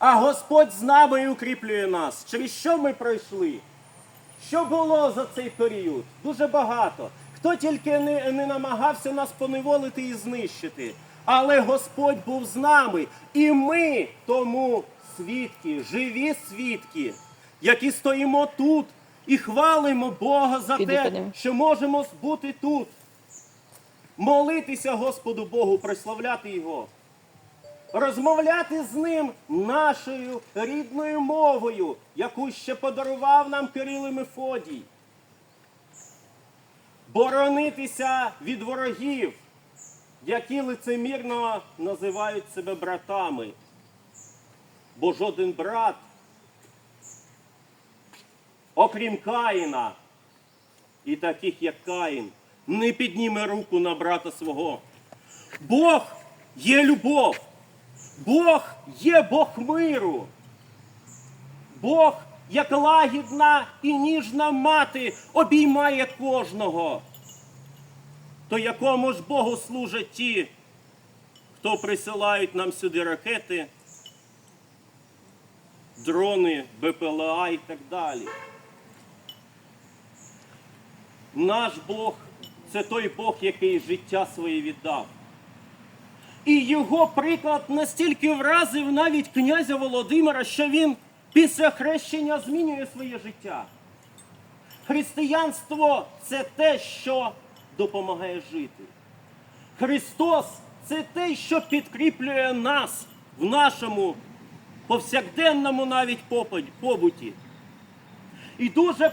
А Господь з нами і укріплює нас. Через що ми пройшли? Що було за цей період? Дуже багато. Хто тільки не, не намагався нас поневолити і знищити. Але Господь був з нами, і ми тому свідки, живі свідки, які стоїмо тут і хвалимо Бога за те, що можемо бути тут, молитися Господу Богу, прославляти Його розмовляти з ним нашою рідною мовою, яку ще подарував нам Кирил і Мефодій. Боронитися від ворогів, які лицемірно називають себе братами. Бо жоден брат, окрім Каїна, і таких як Каїн, не підніме руку на брата свого. Бог є любов. Бог є Бог миру. Бог, як лагідна і ніжна мати, обіймає кожного. То якому ж Богу служать ті, хто присилають нам сюди ракети, дрони, БПЛА і так далі. Наш Бог це той Бог, який життя своє віддав. І його приклад настільки вразив навіть князя Володимира, що він після хрещення змінює своє життя. Християнство це те, що допомагає жити. Христос це те, що підкріплює нас в нашому повсякденному навіть побуті. І дуже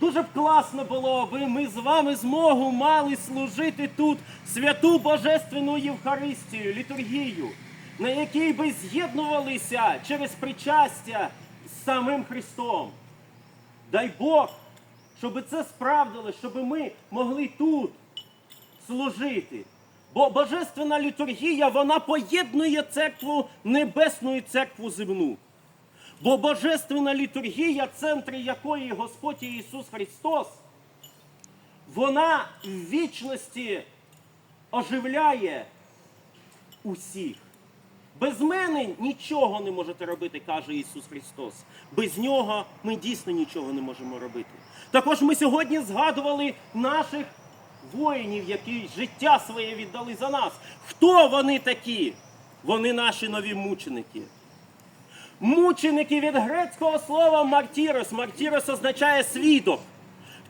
Дуже б класно було, аби ми з вами змогу мали служити тут святу Божественну Євхаристію, літургію, на якій би з'єднувалися через причастя з самим Христом. Дай Бог, щоб це справдилось, щоб ми могли тут служити. Бо Божественна літургія, вона поєднує церкву небесну і церкву земну. Бо Божественна літургія, центр якої Господь Ісус Христос, вона в вічності оживляє усіх. Без мене нічого не можете робити, каже Ісус Христос. Без нього ми дійсно нічого не можемо робити. Також ми сьогодні згадували наших воїнів, які життя своє віддали за нас. Хто вони такі? Вони наші нові мученики. Мученики від грецького слова мартірос. Мартірос означає свідок.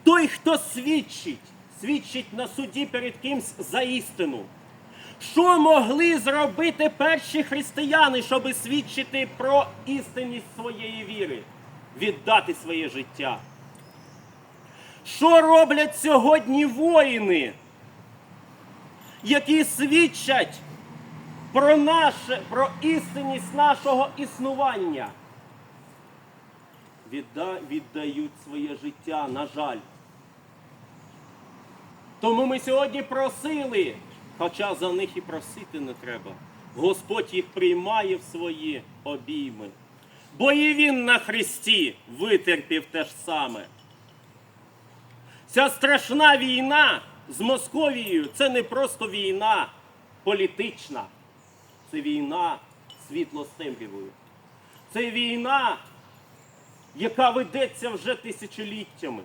Той, хто свідчить, свідчить на суді перед кимсь за істину. Що могли зробити перші християни, щоб свідчити про істинність своєї віри, віддати своє життя? Що роблять сьогодні воїни, які свідчать про наше, про істинність нашого існування. Відда, віддають своє життя, на жаль. Тому ми сьогодні просили, хоча за них і просити не треба. Господь їх приймає в свої обійми. Бо і він на Христі витерпів те ж саме. Ця страшна війна з Московією це не просто війна політична, це війна світло з темрявою. Це війна, яка ведеться вже тисячоліттями.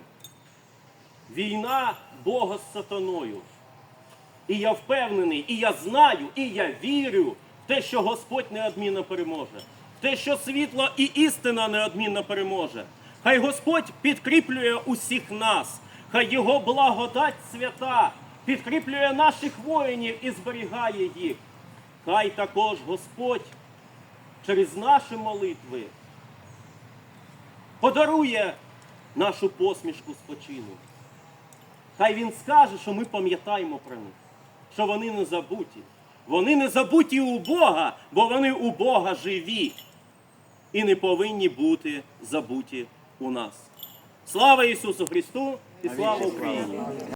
Війна Бога з сатаною. І я впевнений, і я знаю, і я вірю в те, що Господь неодмінно переможе, в те, що світло і істина неодмінно переможе. Хай Господь підкріплює усіх нас, хай Його благодать свята підкріплює наших воїнів і зберігає їх. Хай також Господь через наші молитви подарує нашу посмішку спочину. Хай він скаже, що ми пам'ятаємо про них, що вони не забуті. Вони не забуті у Бога, бо вони у Бога живі і не повинні бути забуті у нас. Слава Ісусу Христу і слава Україні!